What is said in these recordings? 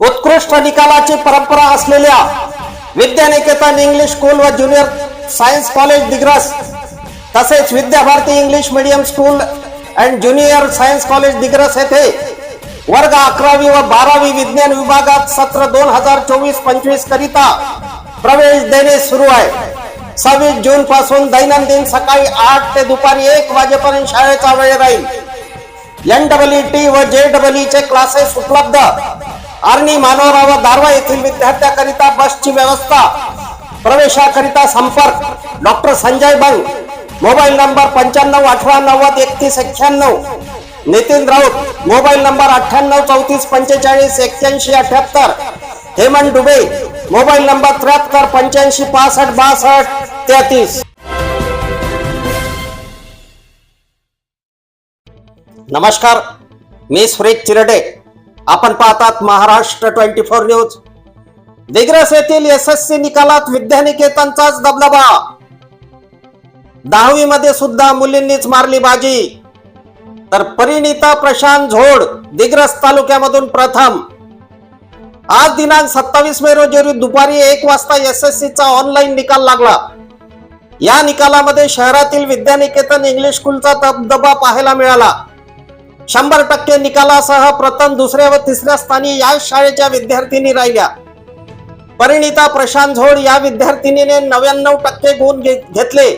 उत्कृष्ट निकालाची परंपरा असलेल्या विद्यानिकेतन इंग्लिश स्कूल व ज्युनियर सायन्स कॉलेज दिग्रस तसेच Vidyabharati English medium school and junior science college Digras येथे वर्ग अकरावी व बारावी विज्ञान विभागात सत्र दोन हजार चोवीस पंचवीस करिता प्रवेश देणे सुरू आहे. सव्वीस जून पासून दैनंदिन सकाळी आठ ते दुपारी एक वाजेपर्यंत शाळेचा वेळ राहील. एन डबल टी व जे डबल चे क्लासेस उपलब्ध आर्णी मानोरा व दारवा येथील विद्यार्थ्याकरिता बसची व्यवस्था प्रवेशाकरिता संपर्क doctor Sanjay Bang mobile number पंच्याण्णव अठरा नव्वद एकतीस एक्क्याण्णव नितीन राऊत मोबाईल नंबर अठ्ठ्याण्णव चौतीस पंचेचाळीस एक्क्याऐंशी अठ्याहत्तर हेमंत डुबे मोबाईल नंबर त्र्याहत्तर पंच्याऐंशी पासष्ट बासष्ट तेहतीस. नमस्कार मी सुरेश चिरडे. आपण पाहतात Maharashtra twenty four news. Digras येथील एस एस सी निकालात विद्यानिकेतनचाच दबदबा. दहावी मध्ये सुद्धा मुलींनीच मारली बाजी. तर परिणिता प्रशांत झोड दिग्रस तालुक्यामधून प्रथम. आज दिनांक सत्तावीस मे रोजी दुपारी एक वाजता एस एस चा ऑनलाईन निकाल लागला. या निकालामध्ये शहरातील विद्यानिकेतन इंग्लिश स्कूलचा दबदबा पाहायला मिळाला. शंभर टक्के निकालासह प्रथम दुसऱ्या व तिसऱ्या स्थानी या शाळेच्या विद्यार्थिनी राहिल्या. परिणिता प्रशांत झोड या विद्यार्थिनीने नव्याण्णव टक्के गुण घेतले.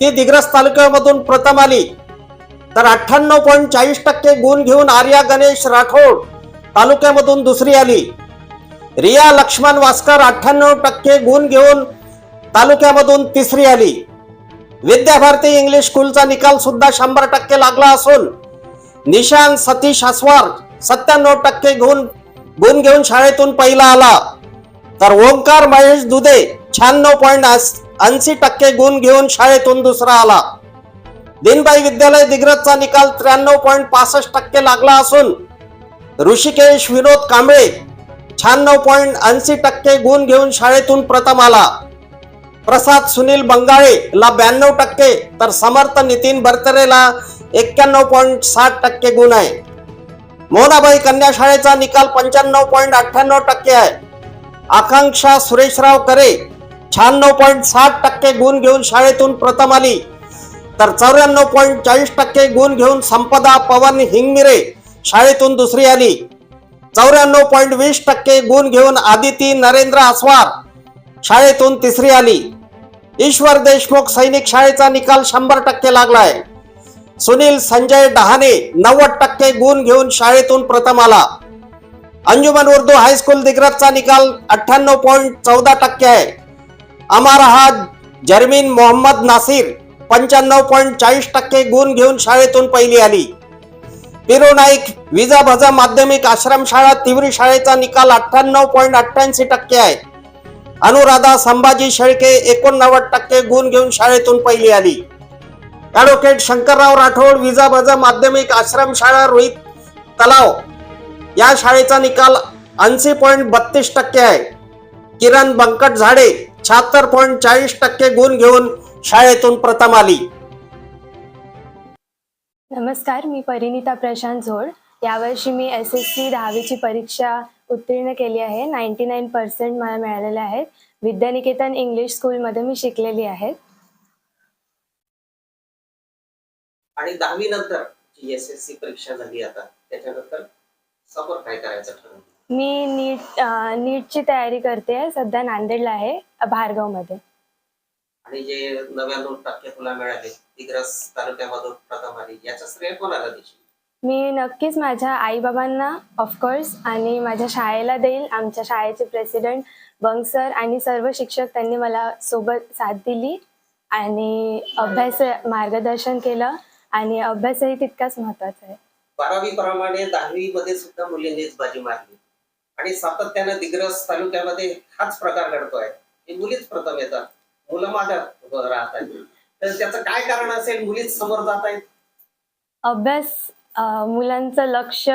ती दिग्रस तालुक्यामधून प्रथम आली. तर अठ्ठ्याण्णव पॉईंट चाळीस टक्के गुण घेऊन आर्या गणेश राठोड तालुक्यामधून दुसरी आली. रिया लक्ष्मण वास्कर अठ्ठ्याण्णव टक्के गुण घेऊन तालुक्यामधून तिसरी आली. विद्याभारती इंग्लिश स्कूलचा निकाल सुद्धा शंभर टक्के लागला असून निशांत सतीश अस्वार सत्त्याण्णव टक्के गुण गुण घेऊन शाळेतून पहिला आला. तर ओंकार महेश दुधे शहाण्णव पॉईंट ऐंशी टक्के गुण घेऊन शाळेतून दुसरा आला. दिनबाई विद्यालय दिग्रजचा निकाल त्र्याण्णव पॉईंट पासष्ट टक्के लागला असून ऋषिकेश विनोद कांबळे शहाण्णव पॉईंट ऐंशी टक्के गुण घेऊन शाळेतून प्रथम आला. प्रसाद सुनील बंगाळे ला ब्याण्णव टक्के तर समर्थ नितीन बर्तरेला एक्क्याण्णव पॉईंट साठ टक्के गुण आहे. मोनाबाई कन्या शाळेचा निकाल पंच्याण्णव पॉईंट अठ्ठ्याण्णव टक्के आहे. आकांक्षा सुरेशराव करे शहाण्णव पॉईंट साठ टक्के गुण घेऊन शाळेतून प्रथम आली. तर चौऱ्याण्णव पॉईंट चाळीस टक्के गुण घेऊन संपदा पवन हिंगमिरे शाळेतून दुसरी आली. चौऱ्याण्णव पॉईंट वीस टक्के गुण घेऊन आदिती नरेंद्र आसवार शाळेतून तिसरी आली. ईश्वर देशमुख सैनिक शाळेचा निकाल शंभर टक्के लागलाय. सुनील संजय डहाणे नव्वद टक्के गुण घेऊन शाळेतून प्रथम आला. अंजुमन उर्दू हायस्कूल दिग्रजचा निकाल अठ्ठ्याण्णव पॉईंट चौदा टक्के आहे. अमारहा जर्मीन मोहम्मद नासिर पंच्याण्णव पॉईंट चाळीस टक्के गुण घेऊन शाळेतून पहिली आली. पिरो नाईक विजाभजा माध्यमिक आश्रमशाळा तिवरी शाळेचा निकाल अठ्ठ्याण्णव पॉईंट अठ्ठ्याऐंशी टक्के आहे. अनुराधा संभाजी शेळके एकोणनव्वद टक्के गुण घेऊन शाळेतून पहिली आली. ॲडव्होकेट शंकरराव राठोड विजाभजा माध्यमिक आश्रमशाळा रोहित तलाव. या शाळेचा निकाल ऐंशी पॉईंट बत्तीस टक्के आहे. किरण बंकट झाडे शहात्तर पॉईंट चाळीस टक्के गुण घेऊन शाळेतून प्रथम आली. नमस्कार मी परिणिता प्रशांत झोड यावर्षी मी एस एस सी दहावीची परीक्षा उत्तीर्ण केली आहे. नाईन्टी नाईन पर्सेंट मला मिळालेले आहेत. विद्यानिकेतन इंग्लिश स्कूलमध्ये मी शिकलेली आहे. आणि दहावी नंतर जी एस एस सी परीक्षा झाली आता त्याच्यानंतर समोर काय करायचं ठरवलं? मी नीट नीटची तयारी करते. सध्या नांदेडला आहे अ, भार्गवमध्ये. आणि जे नव्याण्णव टक्के तुला मिळाले दिग्रस तालुक्यामधून प्रथम आली याचं श्रेय कोणाला देशील? मी नक्कीच माझ्या आईबाबांना ऑफकोर्स आणि माझ्या शाळेला देईल. आमच्या शाळेचे प्रेसिडेंट बंग सर आणि सर्व शिक्षक त्यांनी मला सोबत साथ दिली आणि अभ्यास मार्गदर्शन केलं. आणि अभ्यासही तितकाच महत्त्वाचा आहे. बारावी प्रमाणे दहावी मध्ये सुद्धा मुलींनीच बाजी मारली. आणि सातत्यानं दिग्रस तालुक्यामध्ये हाच प्रकार घडतोय. मुलीच प्रथम येतात. मुलं मागे राहत आहेत तर त्याचं काय कारण असेल? मुलीच समोर जात आहेत. अभ्यास अं, मुलांचं लक्ष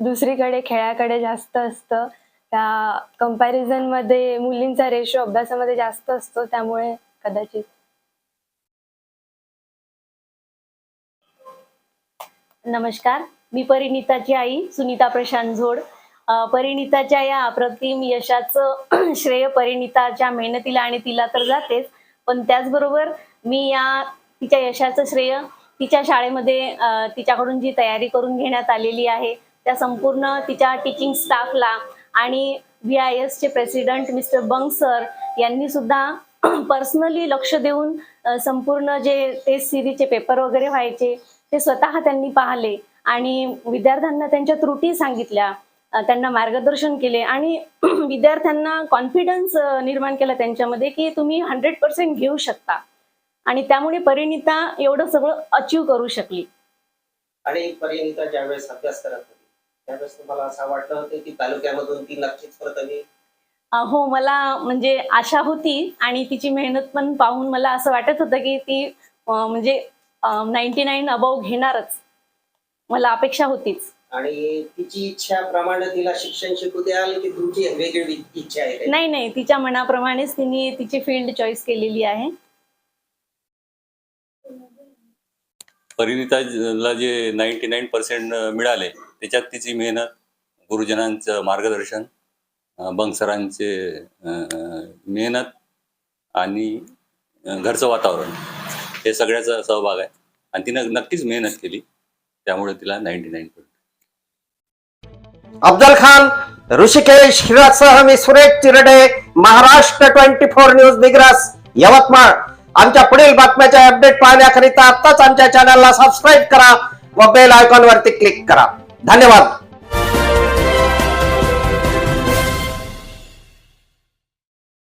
दुसरीकडे खेळाकडे जास्त असतं. त्या कंपॅरिझनमध्ये मुलींचा रेशो अभ्यासामध्ये जास्त असतो. त्यामुळे कदाचित नमस्कार. मी परिणिताची आई सुनीता प्रशांत झोड. परिणिताच्या या अप्रतिम यशाचं श्रेय परिणिताच्या मेहनतीला आणि तिला तर जातेच. पण त्याचबरोबर मी या तिच्या यशाचं श्रेय तिच्या शाळेमध्ये तिच्याकडून जी तयारी करून घेण्यात आलेली आहे त्या संपूर्ण तिच्या टीचिंग स्टाफला आणि व्ही आय एसचे प्रेसिडेंट मिस्टर बंग सर यांनी सुद्धा पर्सनली लक्ष देऊन संपूर्ण जे टेस्ट सिरीजचे पेपर वगैरे व्हायचे ते स्वतः त्यांनी पाहिले आणि विद्यार्थ्यांना त्यांच्या त्रुटी सांगितल्या त्यांना मार्गदर्शन केले आणि विद्यार्थ्यांना कॉन्फिडन्स निर्माण केला त्यांच्यामध्ये की तुम्ही हंड्रेड पर्सेंट घेऊ शकता आणि त्यामुळे परिणिता एवढं सगळं अचीव करू शकली आणि परिणिता ज्यावेळेस अभ्यास करत होती त्यावेळेस तुम्हाला असं वाटलं होतं की तालुक्यामधून ती नक्कीच? अ, हो मला म्हणजे आशा होती आणि तिची मेहनत पण पाहून मला असं वाटत होतं की ती म्हणजे नाईन्टी नाईन अबाव घेणारच. मला अपेक्षा होतीच. आणि तिची इच्छाप्रमाणे तिला शिक्षण शिकू द्याल की तुमची वेगळी इच्छा आहे? नाही नाही तिच्या मनाप्रमाणेच तिने तिची फील्ड चॉईस केलेली आहे. परिणिताला जे नाईन्टी नाईन पर्सेंट मिळाले त्याच्यात तिची मेहनत गुरुजनांचं मार्गदर्शन बंगसरांचे मेहनत आणि घरचं वातावरण. हे सगळ्याचा सहभाग आहे. आणि तिनं नक्कीच मेहनत केली. त्यामुळे तिला नाईन्टी नाईन अफजल खान ऋषिकेश हिरासह मी Suresh Chirde Maharashtra twenty four news Digras Yavatmal. आमच्या पुढील बातम्याचे अपडेट पाहण्याकरिता आत्ताच आमच्या चॅनलला सबस्क्राईब करा व बेल आयकॉन वरती क्लिक करा. धन्यवाद.